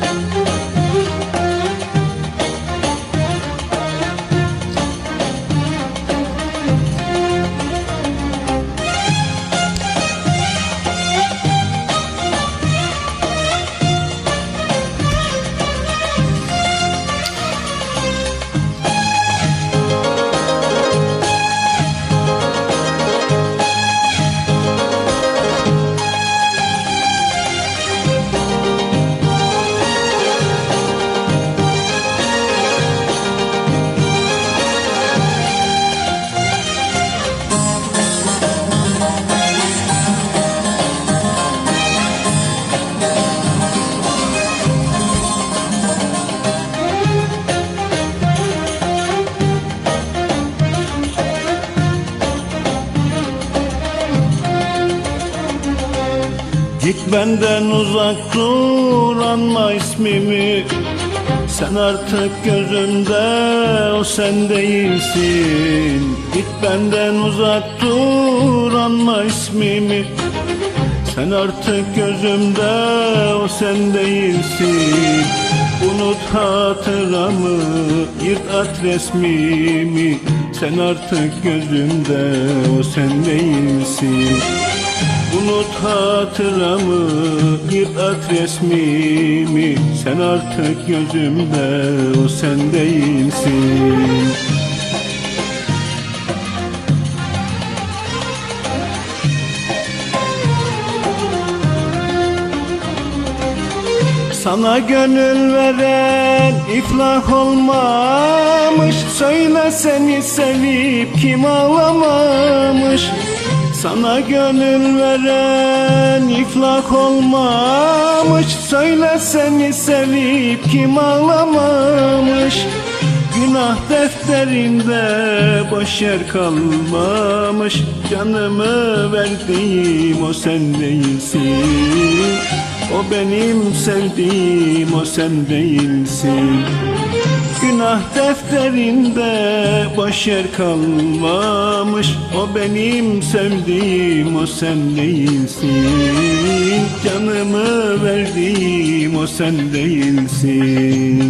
Git benden uzak dur anma ismimi. Sen artık gözümde o sen değilsin. Git benden uzak dur anma ismimi. Sen artık gözümde o sen değilsin. Unut hatıramı yırt at resmimi. Sen artık gözümde o sen değilsin Unut hatıramı, yırt at resmimi. Sen artık gözümde, o sen değilsin. Sana gönül veren iflah olmamış. Söyle seni sevip kim ağlamamış Sana gönül veren iflah olmamış. Söyle seni sevip kim ağlamamış? Günah defterinde boş yer kalmamış. Canımı verdiğim o sen değilsin. O benim sevdiğim o sen değilsin Günah defterinde boş yer kalmamış. O benim sevdiğim o sen değilsin. Canımı verdiğim o sen değilsin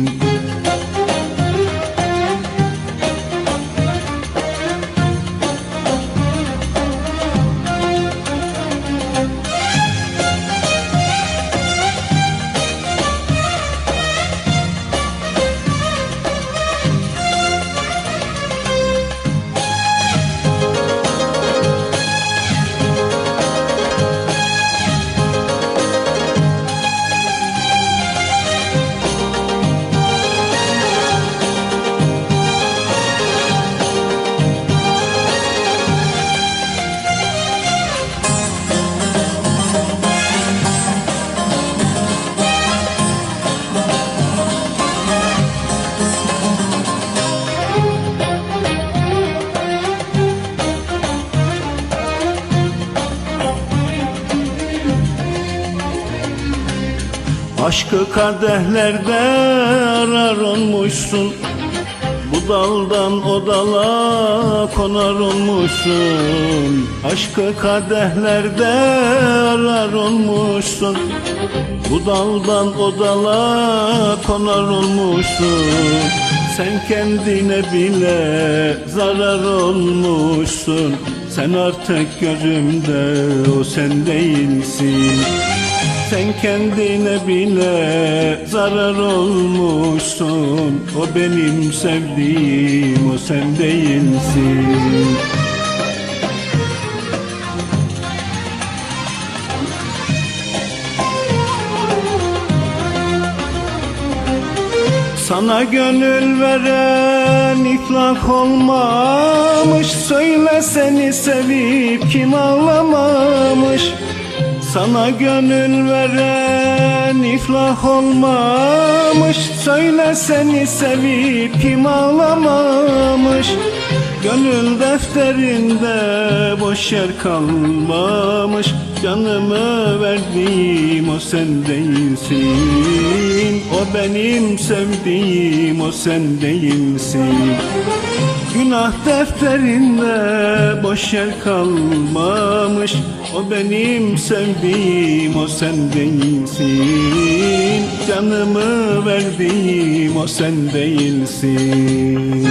Aşkı kadehlerde arar olmuşsun. Bu daldan o dala konar olmuşsun. Aşkı kadehlerde arar olmuşsun. Bu daldan o dala konar olmuşsun. Sen kendine bile zarar olmuşsun. Sen artık gözümde o sen değilsin sen kendine bile zarar olmuşsun. O benim sevdiğim o sen değilsin. Sana gönül veren iflah olmamış. Söyle seni sevip kim ağlamamış sana gönül veren iflah olmamış. Söyle seni sevip kim ağlamamış? Gönül defterinde boş yer kalmamış. Canımı verdiğim o sen değilsin. O benim sevdiğim o sen değilsin. Günah defterinde boş yer kalmamış O benim sevdiğim o sen değilsin. Canımı verdiğim o sen değilsin